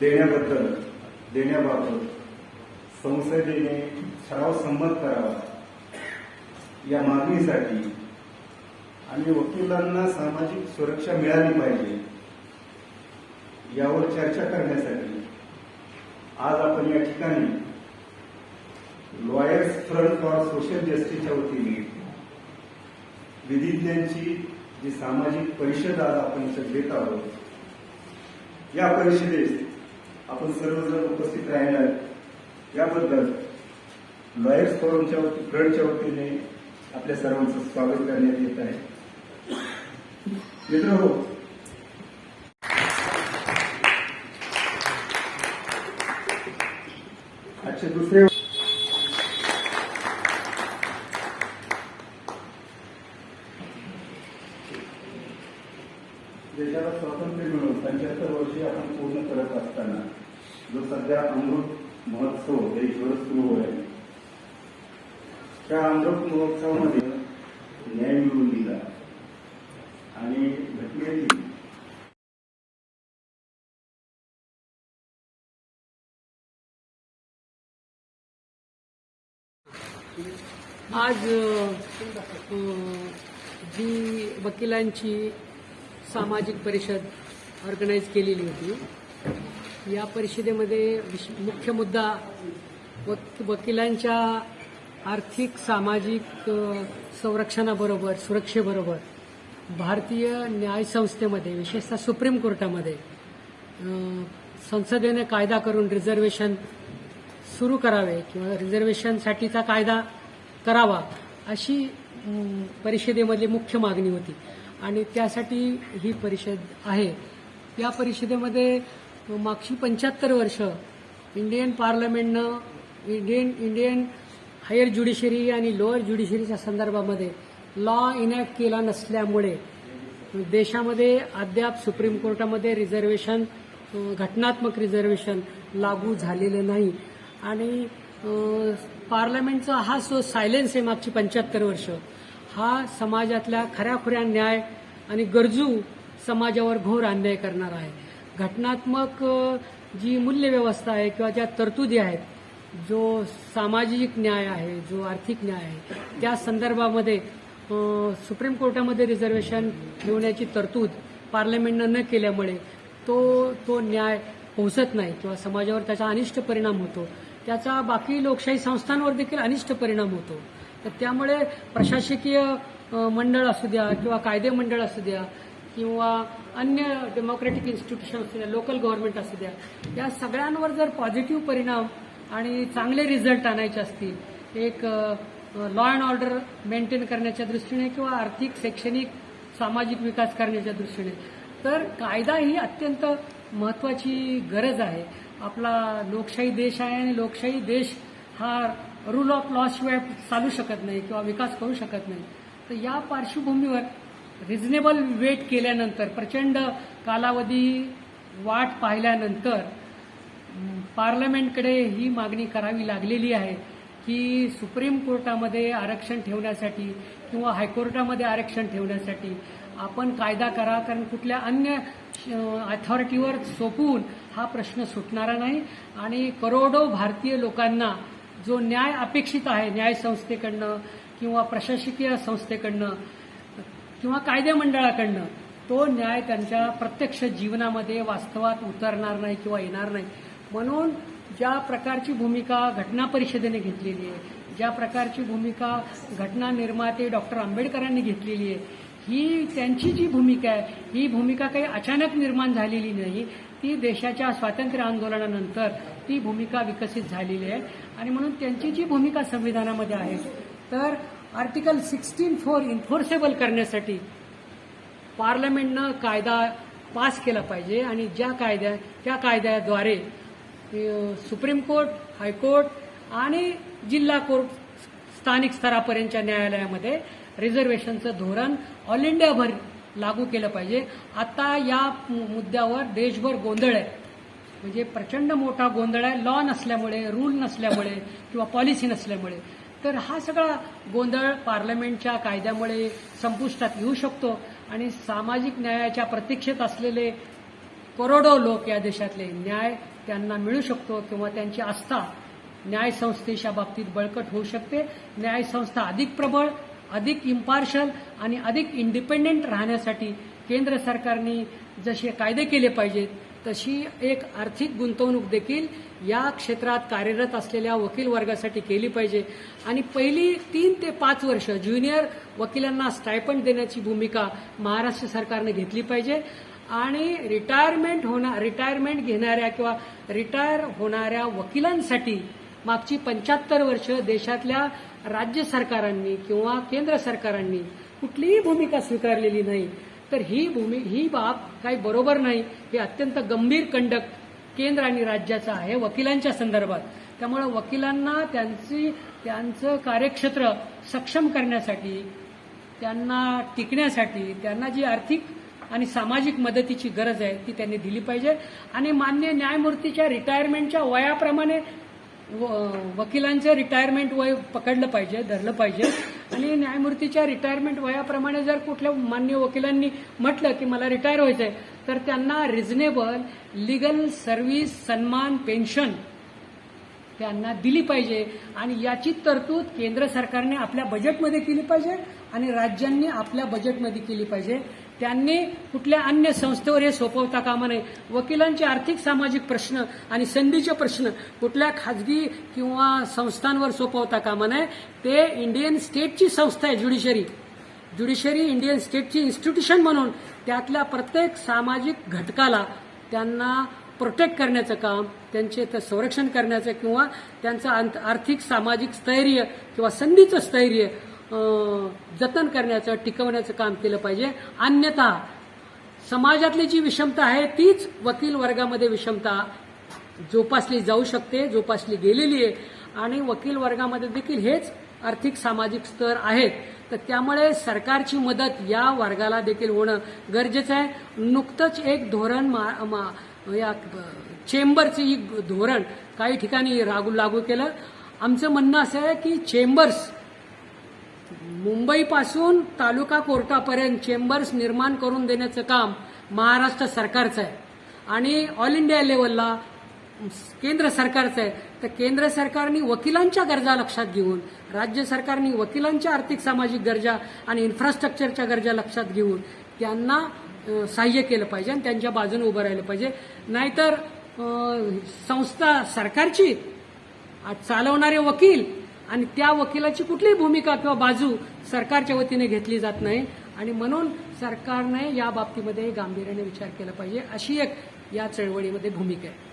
देण्याबद्दल देण्याबाबत संसदेने ठराव संमत करावा. या मागणीसाठी आणि वकिलांना सामाजिक सुरक्षा मिळाली पाहिजे यावर चर्चा करण्यासाठी आज आपण या ठिकाणी लॉयर्स फ्रंट फॉर सोशल जस्टिसच्या वतीने विधीज्ञांची जी सामाजिक परिषद आज आपण इथं घेत आहोत या परिषदेत आपण सर्वजण उपस्थित राहिला याबद्दल लॉयर्स फोरमच्या वती फ्रंटच्या वतीने आपल्या सर्वांचं स्वागत करण्यात येत आहे. मित्र हो. आजचे दुसरे देशाला स्वातंत्र्य मिळून पंच्याहत्तर वर्षे आपण पूर्ण करत असताना जो सध्या अमृत महोत्सव देशभर सुरू आहे. त्या अमृत महोत्सवामध्ये न्याय मिळवून दिला. आणि घटनेची आज जी वकिलांची सामाजिक परिषद ऑर्गनाईज केलेली होती. या परिषदेमध्ये मुख्य मुद्दा वक वकिलांच्या आर्थिक सामाजिक संरक्षणाबरोबर सुरक्षेबरोबर भारतीय न्यायसंस्थेमध्ये विशेषतः सुप्रीम कोर्टामध्ये संसदेने कायदा करून रिझर्वेशन सुरू करावे किंवा रिझर्वेशनसाठीचा कायदा करावा अशी परिषदेमधली मुख्य मागणी होती. आणि त्यासाठी ही परिषद आहे. या परिषदेमध्ये मागची पंच्याहत्तर वर्ष इंडियन पार्लमेंटनं इंडियन इंडियन हायर ज्युडिशरी आणि लोअर ज्युडिशरीच्या संदर्भामध्ये लॉ इनॅक्ट केला नसल्यामुळे देशामध्ये अद्याप सुप्रीम कोर्टामध्ये रिझर्वेशन घटनात्मक रिझर्वेशन लागू झालेलं नाही. आणि पार्लमेंटचा हा जो सायलेन्स आहे मागची पंच्याहत्तर वर्ष. हा समाजातल्या खऱ्याखुऱ्या न्याय आणि गरजू समाजावर घोर अन्याय करणार आहे. घटनात्मक जी मूल्यव्यवस्था आहे किंवा ज्या तरतुदी आहेत जो सामाजिक न्याय आहे जो आर्थिक न्याय आहे त्या संदर्भामध्ये सुप्रीम कोर्टामध्ये रिझर्वेशन ठेवण्याची तरतूद पार्लमेंटनं न केल्यामुळे तो तो न्याय पोहोचत नाही किंवा समाजावर त्याचा अनिष्ट परिणाम होतो. त्याचा बाकी लोकशाही संस्थांवर देखील अनिष्ट परिणाम होतो. तर त्यामुळे प्रशासकीय मंडळ असू द्या किंवा कायदे मंडळ असू द्या किंवा अन्य डेमोक्रेटिक इन्स्टिट्यूशन असू द्या लोकल गव्हर्नमेंट असू द्या या सगळ्यांवर जर पॉझिटिव्ह परिणाम आणि चांगले रिझल्ट आणायचे असतील एक लॉ अँड ऑर्डर मेंटेन करण्याच्या दृष्टीने किंवा आर्थिक शैक्षणिक सामाजिक विकास करण्याच्या दृष्टीने तर कायदा ही अत्यंत महत्वाची गरज आहे. आपला लोकशाही देश आहे आणि लोकशाही देश हा रूल ऑफ लॉ शिवाय चालू शकत नाही किंवा विकास करू शकत नाही. तर या पार्श्वभूमीवर रिजनेबल वेट केल्यानंतर प्रचंड कालावधी वाट पाहिल्यानंतर पार्लमेंटकडे ही मागणी करावी लागलेली आहे की सुप्रीम कोर्टामध्ये आरक्षण ठेवण्यासाठी किंवा हायकोर्टामध्ये आरक्षण ठेवण्यासाठी आपण कायदा करा कारण कुठल्या अन्य अथॉरिटीवर सोपवून हा प्रश्न सुटणारा नाही. आणि करोडो भारतीय लोकांना जो न्याय अपेक्षित आहे न्याय संस्थेकडनं किंवा प्रशासकीय संस्थेकडनं किंवा कायदे मंडळाकडनं तो न्याय त्यांच्या प्रत्यक्ष जीवनामध्ये वास्तवात उतरणार नाही किंवा येणार नाही. म्हणून ज्या प्रकारची भूमिका घटना परिषदेने घेतलेली आहे ज्या प्रकारची भूमिका घटना निर्माते डॉक्टर आंबेडकरांनी घेतलेली आहे ही त्यांची जी भूमिका आहे ही भूमिका काही अचानक निर्माण झालेली नाही. ती देशाच्या स्वातंत्र्य आंदोलनानंतर ती भूमिका विकसित झालेली आहे. आणि म्हणून त्यांची जी भूमिका संविधानामध्ये आहे तर आर्टिकल सिक्स्टीन फोर इन्फोर्सेबल करण्यासाठी पार्लमेंटनं कायदा पास केला पाहिजे आणि ज्या कायद्या त्या कायद्याद्वारे सुप्रीम कोर्ट हायकोर्ट आणि जिल्हा कोर्ट स्थानिक स्तरापर्यंतच्या न्यायालयामध्ये रिझर्वेशनचं धोरण ऑल इंडियाभर लागू केलं पाहिजे. आता या मुद्द्यावर देशभर गोंधळ आहे. म्हणजे प्रचंड मोठा गोंधळ आहे. लॉ नसल्यामुळे रूल नसल्यामुळे किंवा पॉलिसी नसल्यामुळे. तर हा सगळा गोंधळ पार्लमेंटच्या कायद्यामुळे संपुष्टात येऊ शकतो. आणि सामाजिक न्यायाच्या प्रतीक्षेत असलेले करोडो लोक या देशातले न्याय त्यांना मिळू शकतो किंवा त्यांची आस्था न्यायसंस्थेच्या बाबतीत बळकट होऊ शकते. न्यायसंस्था अधिक प्रबळ अधिक इम्पार्शल आणि अधिक इंडिपेंडेंट राहण्यासाठी केंद्र सरकारने जसे कायदे केले पाहिजेत तशी एक आर्थिक गुंतवणूक देखील या क्षेत्रात कार्यरत असलेल्या वकील वर्गासाठी केली पाहिजे. आणि पहिली तीन ते पाच वर्ष ज्युनियर वकिलांना स्टायपंड देण्याची भूमिका महाराष्ट्र सरकारने घेतली पाहिजे. आणि रिटायरमेंट होणार रिटायरमेंट घेणाऱ्या किंवा रिटायर होणाऱ्या वकिलांसाठी मागची पंच्याहत्तर वर्ष देशातल्या राज्य सरकारांनी किंवा केंद्र सरकारांनी कुठलीही भूमिका स्वीकारलेली नाही. तर ही भूमी ही बाब काही बरोबर नाही. हे अत्यंत गंभीर कंडक केंद्र आणि राज्याचा आहे वकिलांच्या संदर्भात. त्यामुळे वकिलांना त्यांची त्यांचं कार्यक्षेत्र सक्षम करण्यासाठी त्यांना टिकण्यासाठी त्यांना जी आर्थिक आणि सामाजिक मदतीची गरज आहे ती त्यांनी दिली पाहिजे. आणि मान्य न्यायमूर्तीच्या रिटायरमेंटच्या वयाप्रमाणे व- वकिलांचं रिटायरमेंट वय पकडलं पाहिजे धरलं पाहिजे. आणि न्यायमूर्तीच्या रिटायरमेंट वयाप्रमाणे जर कुठल्या मान्य वकिलांनी म्हटलं की मला रिटायर व्हायचंय तर त्यांना रिझनेबल लिगल सर्व्हिस सन्मान पेन्शन त्यांना दिली पाहिजे. आणि याची तरतूद केंद्र सरकारने आपल्या बजेटमध्ये केली पाहिजे आणि राज्यांनी आपल्या बजेटमध्ये केली पाहिजे. त्यांनी कुठल्या अन्य संस्थेवर हे सोपवता कामा नये. वकिलांचे आर्थिक सामाजिक प्रश्न आणि संधीचे प्रश्न कुठल्या खाजगी किंवा संस्थांवर सोपवता कामा नये. ते इंडियन स्टेटची संस्था आहे ज्युडिशरी. ज्युडिशरी इंडियन स्टेटची इन्स्टिट्यूशन म्हणून त्यातल्या प्रत्येक सामाजिक घटकाला त्यांना प्रोटेक्ट करण्याचं काम त्यांचे ते संरक्षण करण्याचं किंवा त्यांचं आर्थिक सामाजिक स्थैर्य किंवा संधीचं स्थैर्य जतन करण्याचं टिकवण्याचं काम केलं पाहिजे. अन्यथा समाजातली जी विषमता आहे तीच वकील वर्गामध्ये विषमता जोपासली जाऊ शकते जोपासली गेलेली आहे. आणि वकील वर्गामध्ये देखील हेच आर्थिक सामाजिक स्तर आहेत. तर त्यामुळे सरकारची मदत या वर्गाला देखील होणं गरजेचं आहे. नुकतंच एक धोरण मा- मा- या चेंबरचं ही धोरण काही ठिकाणी लागू केलं. आमचं म्हणणं असं आहे की चेंबर्स मुंबईपासून तालुका कोर्टापर्यंत चेंबर्स निर्माण करून देण्याचं काम महाराष्ट्र सरकारचं आहे. आणि ऑल इंडिया लेवलला केंद्र सरकारचं आहे. तर केंद्र सरकारने वकिलांच्या गरजा लक्षात घेऊन राज्य सरकारने वकिलांच्या आर्थिक सामाजिक गरजा आणि इन्फ्रास्ट्रक्चरच्या गरजा लक्षात घेऊन त्यांना सहाय्य केलं पाहिजे आणि त्यांच्या बाजूने उभं राहिलं पाहिजे. नाहीतर संस्था सरकारची आज चालवणारे वकील आणि त्या वकिलाची कुठलीही भूमिका किंवा बाजू सरकारच्या वतीने घेतली जात नाही. आणि म्हणून सरकारने या बाबतीमध्ये गांभीर्याने विचार केला पाहिजे. अशी एक या चळवळीमध्ये भूमिका आहे.